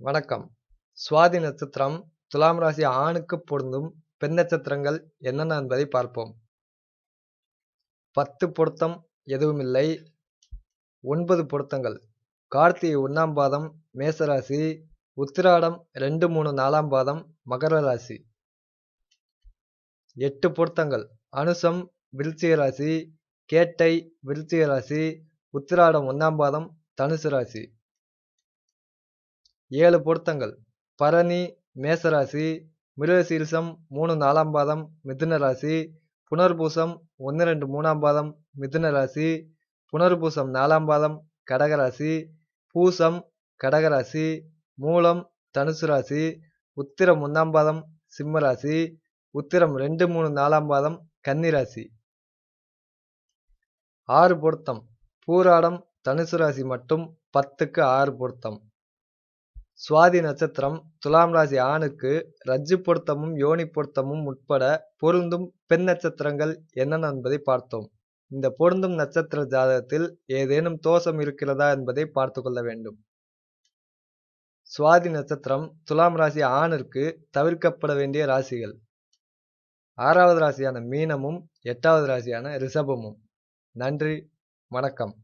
வணக்கம். சுவாதி நட்சத்திரம் துலாம் ராசி ஆணுக்கு பொருந்தும் பெண் நட்சத்திரங்கள் என்னென்ன என்பதை பார்ப்போம். பத்து பொருத்தம் எதுவுமில்லை ஒன்பது பொருத்தங்கள். கார்த்திகை ஒன்றாம் பாதம் மேசராசி உத்திராடம் ரெண்டு மூணு நாலாம் பாதம் மகர ராசி. எட்டு பொருத்தங்கள். அனுசம் விருச்சிக ராசி. கேட்டை விருச்சிக ராசி. உத்திராடம் ஒன்றாம் பாதம் தனுசு ராசி. ஏழு பொருத்தங்கள். பரணி மேசராசி மிருகசீரிசம் மூணு நாலாம் பாதம் மிதுன ராசி புனர்பூசம் ஒன்று ரெண்டு மூணாம் பாதம் மிதுன ராசி புனர்பூசம் நாலாம் பாதம் கடகராசி பூசம் கடகராசி மூலம் தனுசு ராசி உத்திரம் ஒன்றாம் பாதம் சிம்ம ராசி உத்திரம் ரெண்டு மூணு நாலாம் பாதம் கன்னிராசி ஆறு பொருத்தம். பூராடம் தனுசு ராசி மட்டும் பத்துக்கு ஆறு பொருத்தம். சுவாதி நட்சத்திரம் துலாம் ராசி ஆணுக்கு ரஜ்ஜு பொருத்தமும் யோனி பொருத்தமும் உட்பட பொருந்தும் பெண் நட்சத்திரங்கள் என்னென்ன என்பதை பார்த்தோம். இந்த பொருந்தும் நட்சத்திர ஜாதகத்தில் ஏதேனும் தோஷம் இருக்கிறதா என்பதை பார்த்து கொள்ள வேண்டும். சுவாதி நட்சத்திரம் துலாம் ராசி ஆணிற்கு தவிர்க்கப்பட வேண்டிய ராசிகள். ஆறாவது ராசியான மீனமும் எட்டாவது ராசியான ரிஷபமும். நன்றி வணக்கம்.